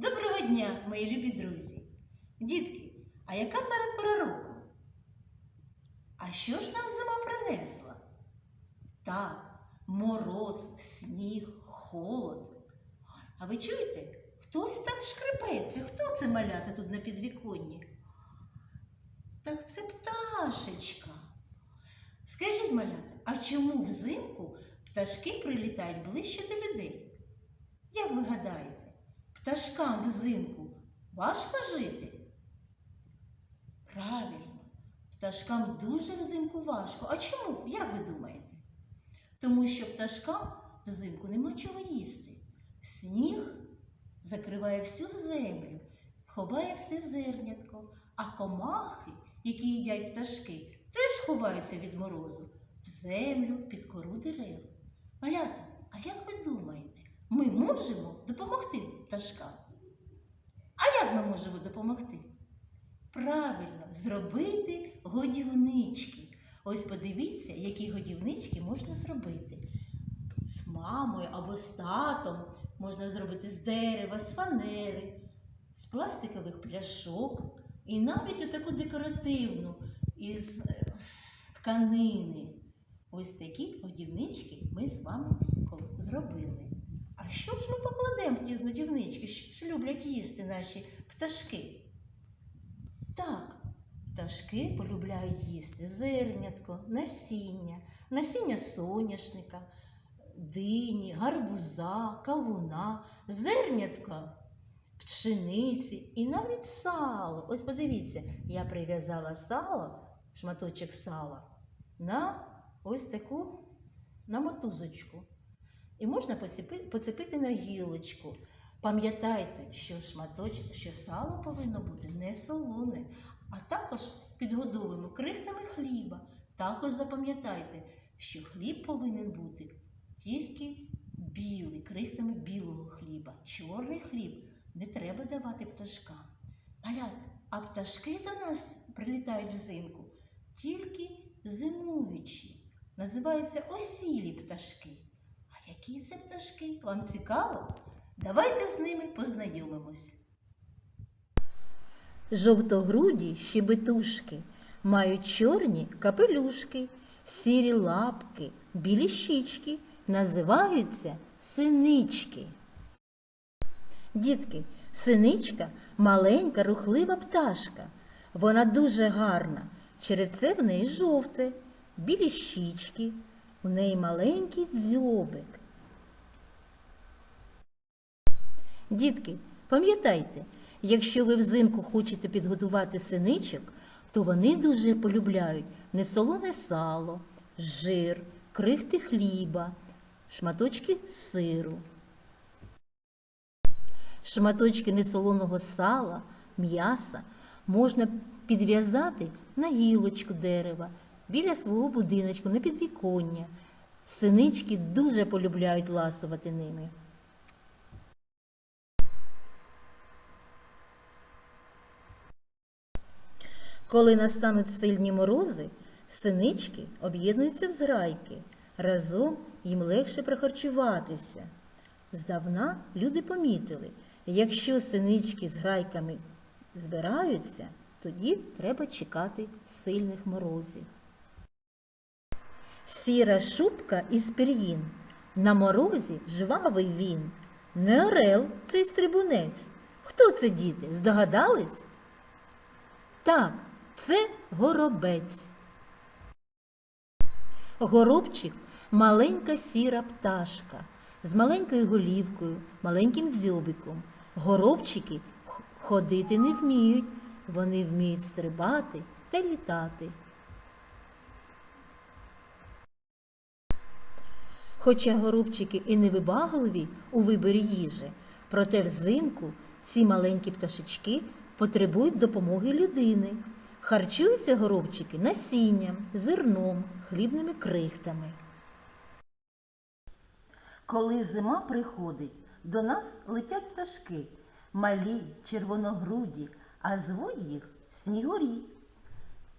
Доброго дня, мої любі друзі! Дітки, а яка зараз пора року? А що ж нам зима принесла? Так, мороз, сніг, холод. А ви чуєте? Хтось там шкрипеться. Хто це малята тут на підвіконні? Так це пташечка. Скажіть, малята, а чому взимку пташки прилітають ближче до людей? Як ви гадаєте, пташкам взимку важко жити? Правильно, пташкам дуже взимку важко. А чому? Як ви думаєте? Тому що пташкам взимку нема чого їсти. Сніг закриває всю землю, ховає все зернятко, а комахи, які їдять пташки, теж ховаються від морозу в землю під кору дерев. Малята, а як ви думаєте, ми можемо допомогти пташкам? А як ми можемо допомогти? Правильно, зробити годівнички. Ось подивіться, які годівнички можна зробити. З мамою або з татом можна зробити з дерева, з фанери, з пластикових пляшок і навіть таку декоративну із е, тканини. Ось такі годівнички ми з вами зробили. А що ж ми покладемо в ті годівнички, що люблять їсти наші пташки? Так, пташки полюбляють їсти зернятко, насіння, насіння соняшника, дині, гарбуза, кавуна, зернятка, пшениці і навіть сало. Ось подивіться, я прив'язала сало, шматочок сала, на ось таку на мотузочку. І можна поцепити на гілочку. Пам'ятайте, що шматочок, що сало повинно бути не солоне, а також підгодовуємо крихтами хліба. Також запам'ятайте, що хліб повинен бути тільки білий, крихтами білого хліба. Чорний хліб не треба давати пташкам. Малята, а пташки до нас прилітають взимку тільки зимуючі. Називаються осілі пташки. Які це пташки? Вам цікаво? Давайте з ними познайомимось. Жовтогруді щебетушки мають чорні капелюшки, сірі лапки, білі щічки, називаються синички. Дітки, синичка маленька рухлива пташка. Вона дуже гарна. Черевце в неї жовте, білі щічки, у неї маленький дзьобик. Дітки, пам'ятайте, якщо ви взимку хочете підготувати синичок, то вони дуже полюбляють несолоне сало, жир, крихти хліба, шматочки сиру. Шматочки несолоного сала, м'яса можна підв'язати на гілочку дерева біля свого будиночку на підвіконня. Синички дуже полюбляють ласувати ними. Коли настануть сильні морози, синички об'єднуються в зграйки. Разом їм легше прихарчуватися. Здавна люди помітили, якщо синички з грайками збираються, тоді треба чекати сильних морозів. Сіра шубка із пір'їн, на морозі жвавий він. Не орел цей стрибунець. Хто це діти? Здогадались? Так, це горобець. Горобчик маленька сіра пташка з маленькою голівкою, маленьким дзьобиком. Горобчики ходити не вміють, вони вміють стрибати та літати. Хоча горобчики і невибагливі у виборі їжі, проте взимку ці маленькі пташечки потребують допомоги людини. Харчуються горобчики насінням, зерном, хлібними крихтами. Коли зима приходить, до нас летять пташки, малі, червоногруді, а звуть їх снігурі.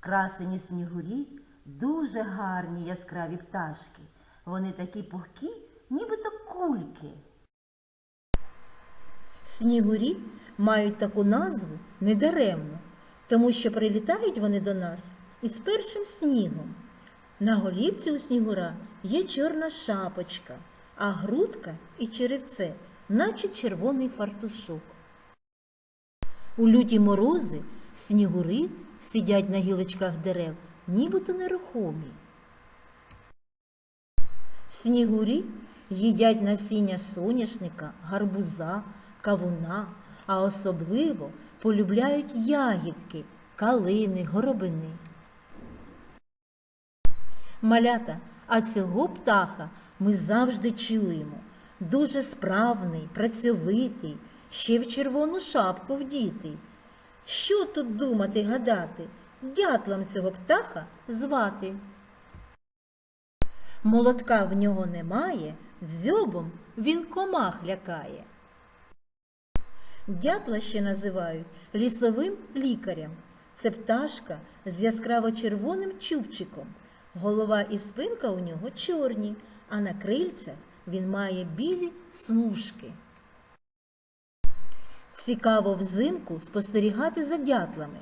Красені снігурі дуже гарні яскраві пташки. Вони такі пухкі, нібито кульки. Снігурі мають таку назву недаремно, тому що прилітають вони до нас із першим снігом. На голівці у снігура є чорна шапочка, а грудка і черевце, наче червоний фартушок. У люті морози снігури сидять на гілочках дерев, нібито нерухомі. Снігурі їдять насіння соняшника, гарбуза, кавуна, а особливо полюбляють ягідки, калини, горобини. Малята, а цього птаха ми завжди чуємо. Дуже справний, працьовитий, ще в червону шапку вдітий. Що тут думати гадати? Дятлом цього птаха звати. Молотка в нього немає, дзьобом він комах лякає. Дятла ще називають лісовим лікарем. Це пташка з яскраво червоним чубчиком. Голова і спинка у нього чорні, а на крильцях він має білі смужки. Цікаво взимку спостерігати за дятлами.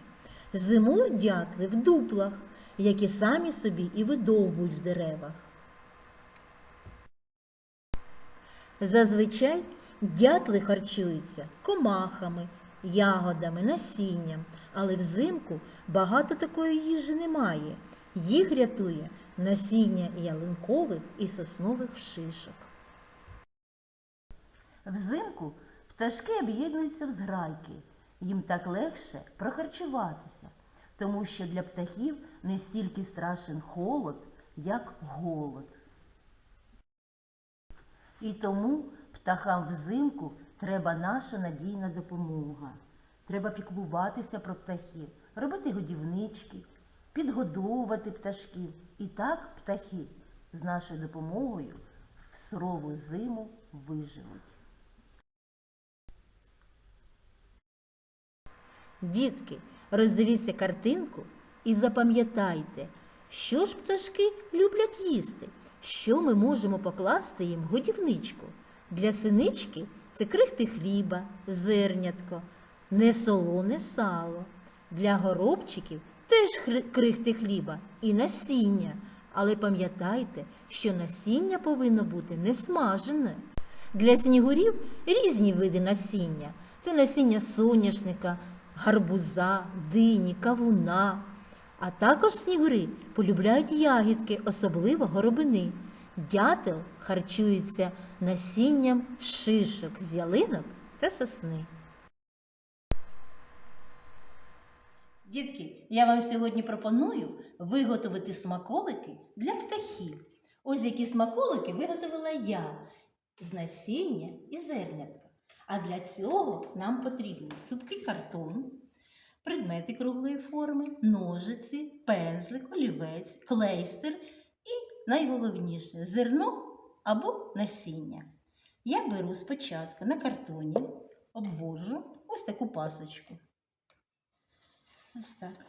Зимують дятли в дуплах, які самі собі і видовбують в деревах. Зазвичай дятли харчуються комахами, ягодами, насінням, але взимку багато такої їжі немає. Їх рятує насіння ялинкових і соснових шишок. Взимку пташки об'єднуються в зграйки. Їм так легше прохарчуватися, тому що для птахів не стільки страшен холод, як голод. І тому птахам взимку треба наша надійна допомога. Треба піклуватися про птахів, робити годівнички, підгодовувати пташків. І так птахи з нашою допомогою в сурову зиму виживуть. Дітки, роздивіться картинку і запам'ятайте, що ж пташки люблять їсти, що ми можемо покласти їм годівничку. Для синички це крихти хліба, зернятко, несолоне сало. Для горобчиків теж крихти хліба і насіння. Але пам'ятайте, що насіння повинно бути не смажене. Для снігурів різні види насіння. Це насіння соняшника, гарбуза, дині, кавуна. А також снігури полюбляють ягідки, особливо горобини. Дятел харчується насінням шишок з ялинок та сосни. Дітки, я вам сьогодні пропоную виготовити смаколики для птахів. Ось які смаколики виготовила я з насіння і зернятка. А для цього нам потрібен супкий картон, предмети круглої форми, ножиці, пензлик, олівець, клейстер найголовніше зерно або насіння. Я беру спочатку на картоні, обвожу ось таку пасочку. Ось так.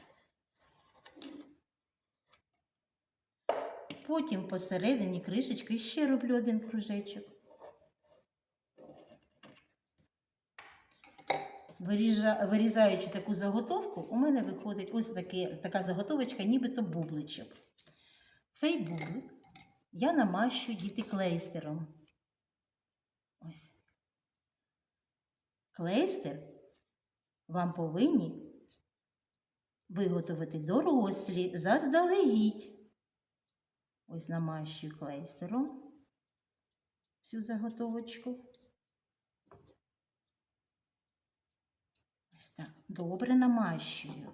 Потім посередині кришечки ще роблю один кружечок. Вирізаючи таку заготовку, у мене виходить ось таке, така заготовочка, нібито бубличок. Цей бублик я намащу діти клейстером. Ось. Клейстер вам повинні виготовити дорослі заздалегідь. Ось намащую клейстером всю заготовочку. Ось так. Добре намащую,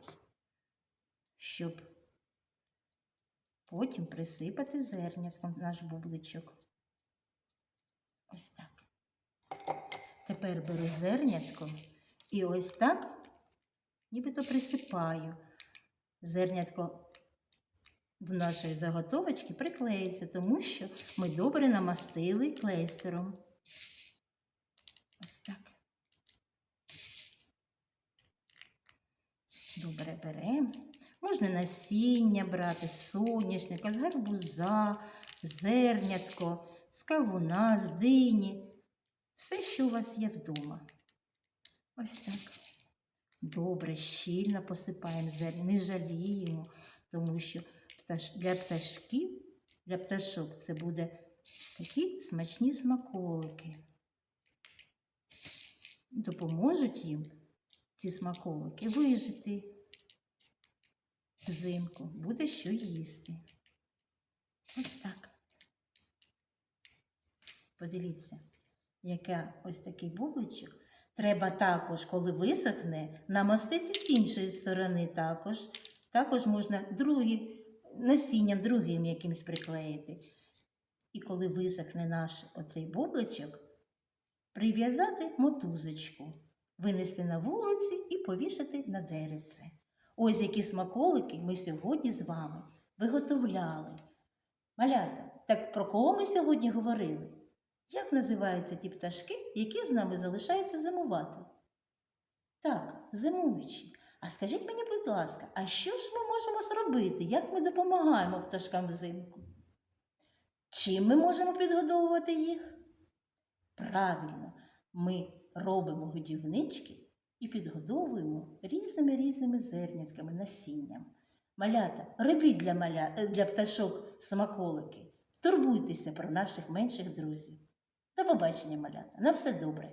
щоб потім присипати зернятком наш бубличок. Ось так. Тепер беру зернятко і ось так нібито присипаю. Зернятко до нашої заготовочки приклеїться, тому що ми добре намастили клейстером. Ось так. Добре беремо. Можна насіння брати, соняшника, з гарбуза, зернятко, з кавуна, з дині. Все, що у вас є вдома. Ось так. Добре, щільно посипаємо зерня, не жаліємо, тому що для пташків, для пташок це буде такі смачні смаколики. Допоможуть їм ці смаколики вижити взимку. Буде що їсти. Ось так. Подивіться, яке ось такий бубличок. Треба також, коли висохне, намастити з іншої сторони також. Також можна другі, насінням другим якимсь приклеїти. І коли висохне наш оцей бубличок, прив'язати мотузочку, винести на вулиці і повішати на деревце. Ось які смаколики ми сьогодні з вами виготовляли. Малята, так про кого ми сьогодні говорили? Як називаються ті пташки, які з нами залишаються зимувати? Так, зимуючі. А скажіть мені, будь ласка, а що ж ми можемо зробити? Як ми допомагаємо пташкам взимку? Чим ми можемо підгодовувати їх? Правильно, ми робимо годівнички і підгодовуємо різними різними зернятками, насінням. Малята, робіть для, маля... е, для пташок смаколики. Турбуйтеся про наших менших друзів. До побачення, малята. На все добре.